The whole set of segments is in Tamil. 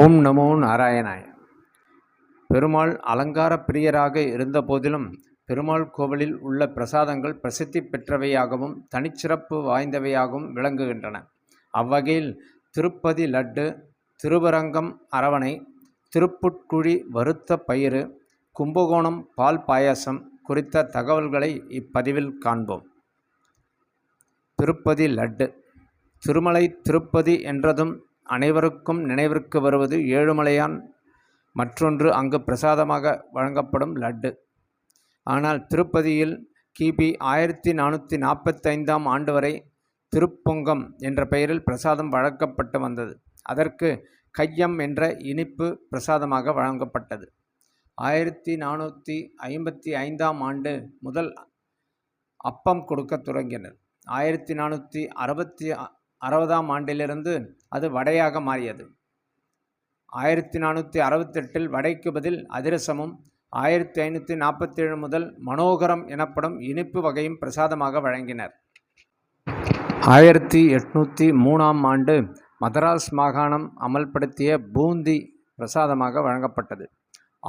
ஓம் நமோ நாராயணாய். பெருமாள் அலங்கார பிரியராக இருந்தபோதிலும் பெருமாள் கோவிலில் உள்ள பிரசாதங்கள் பிரசித்தி பெற்றவையாகவும் தனிச்சிறப்பு வாய்ந்தவையாகவும் விளங்குகின்றன. அவ்வகையில் திருப்பதி லட்டு திருவரங்கம் அரவணை திருப்புட்குழி வறுத்த பயிறு கும்பகோணம் பால் பாயாசம் குறித்த தகவல்களை இப்பதிவில் காண்போம். திருப்பதி லட்டு. திருமலை திருப்பதி என்றதும் அனைவருக்கும் நினைவிற்கு வருவது ஏழுமலையான் மற்றொன்று அங்கு பிரசாதமாக வழங்கப்படும் லட்டு. ஆனால் திருப்பதியில் கிபி ஆயிரத்தி நானூற்றி நாற்பத்தைந்தாம் ஆண்டு வரை திருப்பொங்கம் என்ற பெயரில் பிரசாதம் வழங்கப்பட்டு வந்தது. அதற்கு கையம் என்ற இனிப்பு பிரசாதமாக வழங்கப்பட்டது. ஆயிரத்தி நானூற்றி ஐம்பத்தி ஐந்தாம் ஆண்டு முதல் அப்பம் கொடுக்க தொடங்கினர். ஆயிரத்தி நானூற்றி அறுபத்தி அறுபதாம் ஆண்டிலிருந்து அது வடையாக மாறியது. ஆயிரத்தி நானூற்றி அறுபத்தெட்டில் வடைக்கு பதில் அதிரசமும் ஆயிரத்தி ஐநூற்றி நாற்பத்தேழு முதல் மனோகரம் எனப்படும் இனிப்பு வகையும் பிரசாதமாக வழங்கினர். ஆயிரத்தி எட்நூற்றி மூணாம் ஆண்டு மதராஸ் மாகாணம் அமல்படுத்திய பூந்தி பிரசாதமாக வழங்கப்பட்டது.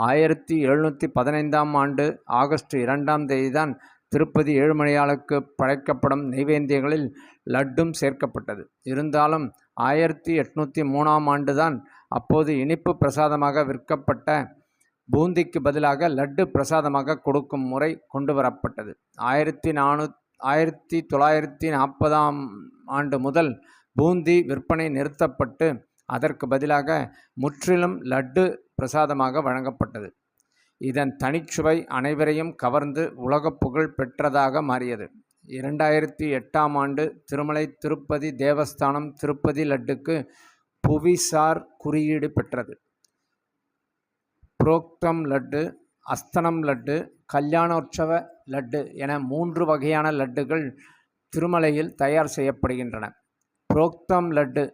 ஆயிரத்தி எழுநூற்றி பதினைந்தாம் ஆண்டு ஆகஸ்ட் இரண்டாம் தேதிதான் திருப்பதி ஏழுமலையாளுக்கு படைக்கப்படும் நைவேத்தியங்களில் லட்டும் சேர்க்கப்பட்டது. இருந்தாலும் ஆயிரத்தி எட்நூற்றி மூணாம் ஆண்டுதான் அப்போது இனிப்பு பிரசாதமாக விற்கப்பட்ட பூந்திக்கு பதிலாக லட்டு பிரசாதமாக கொடுக்கும் முறை கொண்டு வரப்பட்டது. ஆயிரத்தி நானூ ஆயிரத்தி தொள்ளாயிரத்தி நாற்பதாம் ஆண்டு முதல் பூந்தி விற்பனை நிறுத்தப்பட்டு அதற்கு பதிலாக முற்றிலும் லட்டு பிரசாதமாக வழங்கப்பட்டது. இதன் தனிச்சுவை அனைவரையும் கவர்ந்து உலகப் புகழ் பெற்றதாக மாறியது. இரண்டாயிரத்தி எட்டாம் ஆண்டு திருமலை திருப்பதி தேவஸ்தானம் திருப்பதி லட்டுக்கு புவிசார் குறியீடு பெற்றது. புரோக்தம் லட்டு அஸ்தனம் லட்டு கல்யாணோற்சவ லட்டு என மூன்று வகையான லட்டுகள் திருமலையில் தயார் செய்யப்படுகின்றன. புரோக்தம் லட்டு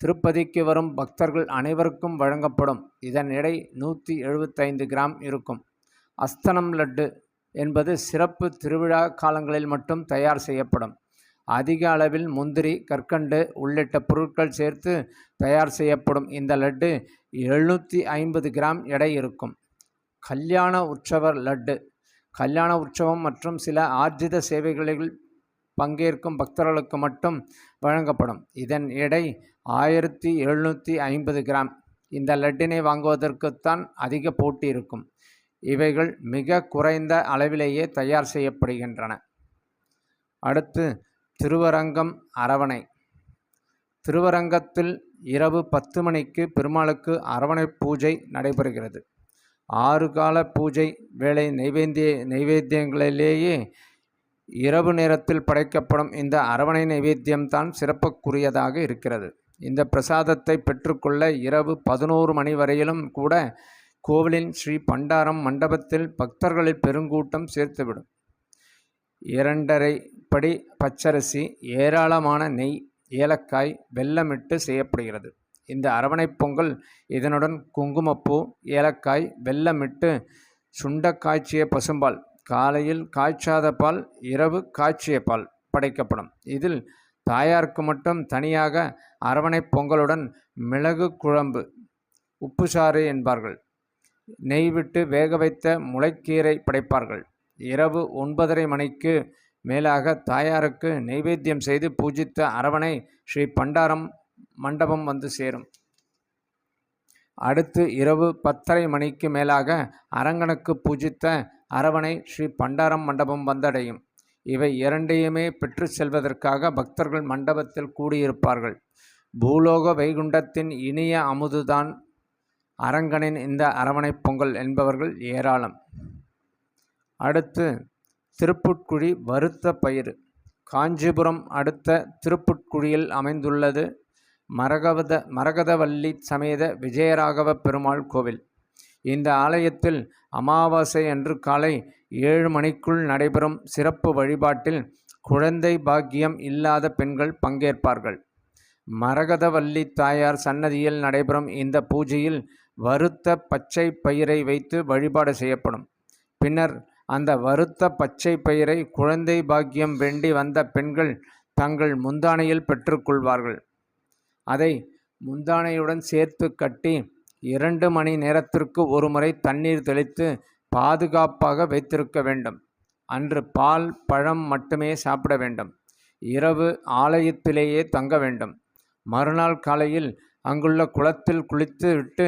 திருப்பதிக்கு வரும் பக்தர்கள் அனைவருக்கும் வழங்கப்படும். இதன் எடை நூற்றி எழுபத்தைந்து கிராம் இருக்கும். அஸ்தனம் லட்டு என்பது சிறப்பு திருவிழா காலங்களில் மட்டும் தயார் செய்யப்படும். அதிக அளவில் முந்திரி கற்கண்டு உள்ளிட்ட பொருட்கள் சேர்த்து தயார் செய்யப்படும். இந்த லட்டு எழுநூற்றி ஐம்பது கிராம் எடை இருக்கும். கல்யாண உற்சவர் லட்டு. கல்யாண உற்சவம் மற்றும் சில ஆர்ஜித சேவைகளில் பங்கேற்கும் பக்தர்களுக்கு மட்டும் வழங்கப்படும். இதன் எடை ஆயிரத்தி எழுநூற்றி ஐம்பது கிராம். இந்த லட்டினை வாங்குவதற்குத்தான் அதிக போட்டி இருக்கும். இவைகள் மிக குறைந்த அளவிலேயே தயார் செய்யப்படுகின்றன. அடுத்து திருவரங்கம் அரவணை. திருவரங்கத்தில் இரவு பத்து மணிக்கு பெருமாளுக்கு அரவணை பூஜை நடைபெறுகிறது. ஆறு கால பூஜை வேளை நைவேந்திய நைவேத்தியங்களிலேயே இரவு நேரத்தில் படைக்கப்படும் இந்த அரவணை நைவேத்தியம்தான் சிறப்புக்குரியதாக இருக்கிறது. இந்த பிரசாதத்தை பெற்றுக்கொள்ள இரவு பதினோரு மணி வரையிலும் கூட கோவிலின் ஸ்ரீ பண்டாரம் மண்டபத்தில் பக்தர்களில் பெருங்கூட்டம் சேர்த்துவிடும். இரண்டரை படி பச்சரிசி ஏராளமான நெய் ஏலக்காய் வெல்லமிட்டு செய்யப்படுகிறது. இந்த அரவணைப் பொங்கல் இதனுடன் குங்குமப்பூ ஏலக்காய் வெல்லமிட்டு சுண்டக்காய்ச்சிய பசும்பால் காலையில் காய்ச்சாத பால் இரவு காய்ச்சிய பால் படைக்கப்படும். இதில் தாயாருக்கு மட்டும் தனியாக அரவணை பொங்கலுடன் மிளகு குழம்பு உப்புசாறு என்பார்கள். நெய் விட்டு வேக வைத்த முளைக்கீரை படைப்பார்கள். இரவு ஒன்பதரை மணிக்கு மேலாக தாயாருக்கு நைவேத்தியம் செய்து பூஜித்த அரவணை ஸ்ரீ பண்டாரம் மண்டபம் வந்து சேரும். அடுத்து இரவு பத்தரை மணிக்கு மேலாக அரங்கனுக்கு பூஜித்த அரவணை ஸ்ரீ பண்டாரம் மண்டபம் வந்தடையும். இவை இரண்டையுமே பெற்று செல்வதற்காக பக்தர்கள் மண்டபத்தில் கூடியிருப்பார்கள். பூலோக வைகுண்டத்தின் இனிய அமுதுதான் அரங்கனின் இந்த அரவணை பொங்கல் என்பவர்கள் ஏராளம். அடுத்து திருப்புட்குழி வறுத்த பயிர் காஞ்சிபுரம் அடுத்த திருப்புட்குழியில் அமைந்துள்ளது மரகவத மரகதவல்லி சமேத விஜயராகவ பெருமாள் கோவில். இந்த ஆலயத்தில் அமாவாசை அன்று காலை ஏழு மணிக்குள் நடைபெறும் சிறப்பு வழிபாட்டில் குழந்தை பாக்கியம் இல்லாத பெண்கள் பங்கேற்பார்கள். மரகதவல்லி தாயார் சன்னதியில் நடைபெறும் இந்த பூஜையில் வறுத்த பச்சை பயிரை வைத்து வழிபாடு செய்யப்படும். பின்னர் அந்த வறுத்த பச்சை பயிரை குழந்தை பாக்கியம் வேண்டி வந்த பெண்கள் தங்கள் முந்தானையில் பெற்றுக்கொள்வார்கள் அதை முந்தானையுடன் சேர்த்து கட்டி இரண்டு மணி நேரத்திற்கு ஒருமுறை தண்ணீர் தெளித்து பாதுகாப்பாக வைத்திருக்க வேண்டும். அன்று பால் பழம் மட்டுமே சாப்பிட வேண்டும். இரவு ஆலயத்திலேயே தங்க வேண்டும். மறுநாள் காலையில் அங்குள்ள குளத்தில் குளித்து விட்டு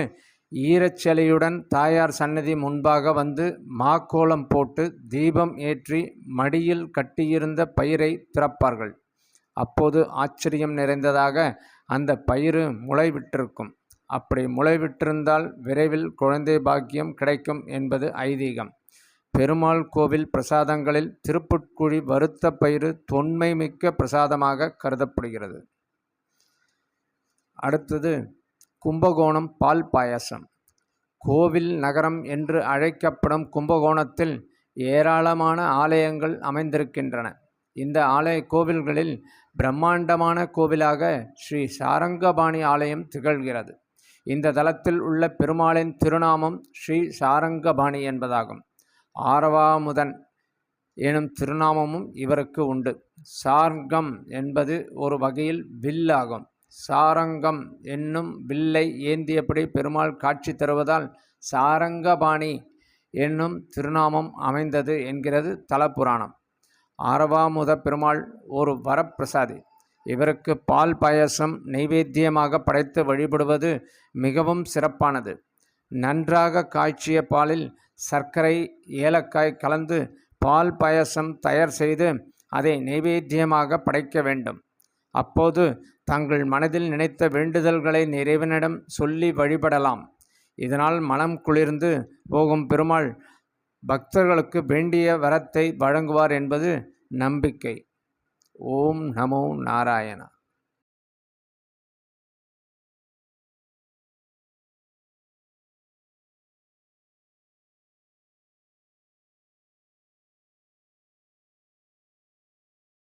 ஈரச்சலையுடன் தாயார் சன்னதி முன்பாக வந்து மாக்கோலம் போட்டு தீபம் ஏற்றி மடியில் கட்டியிருந்த பயிரை திறப்பார்கள். அப்போது ஆச்சரியம் நிறைந்ததாக அந்த பயிறு முளைவிட்டிருக்கும் அப்படி முளைவிட்டிருந்தால் விரைவில் குழந்தை பாக்கியம் கிடைக்கும் என்பது ஐதீகம். பெருமாள் கோவில் பிரசாதங்களில் திருப்புட்குழி வறுத்த பயிறு தொன்மை மிக்க பிரசாதமாக கருதப்படுகிறது. அடுத்தது கும்பகோணம் பால் பாயாசம். கோவில் நகரம் என்று அழைக்கப்படும் கும்பகோணத்தில் ஏராளமான ஆலயங்கள் அமைந்திருக்கின்றன. இந்த ஆலய கோவில்களில் பிரம்மாண்டமான கோவிலாக ஸ்ரீ சாரங்கபாணி ஆலயம் திகழ்கிறது. இந்த தலத்தில் உள்ள பெருமாளின் திருநாமம் ஸ்ரீ சாரங்கபாணி என்பதாகும். ஆரவாமுதன் எனும் திருநாமமும் இவருக்கு உண்டு. சார்கம் என்பது ஒரு வகையில் வில்லாகும். சாரங்கம் என்னும் வில்லை ஏந்தியபடி பெருமாள் காட்சி தருவதால் சாரங்கபாணி என்னும் திருநாமம் அமைந்தது என்கிறது தலப்புராணம் ஆரவாமுத பெருமாள் ஒரு வரப்பிரசாதி. இவருக்கு பால் பாயசம் நைவேத்தியமாக படைத்து வழிபடுவது மிகவும் சிறப்பானது. நன்றாக காய்ச்சிய பாலில் சர்க்கரை ஏலக்காய் கலந்து பால் பாயசம் தயார் செய்து அதை நைவேத்தியமாக படைக்க வேண்டும். அப்போது தங்கள் மனதில் நினைத்த வேண்டுதல்களை நிறைவனிடம் சொல்லி வழிபடலாம். இதனால் மனம் குளிர்ந்து போகும் பெருமாள் பக்தர்களுக்கு வேண்டிய வரத்தை வழங்குவார் என்பது நம்பிக்கை. ஓம் நமோ நாராயணா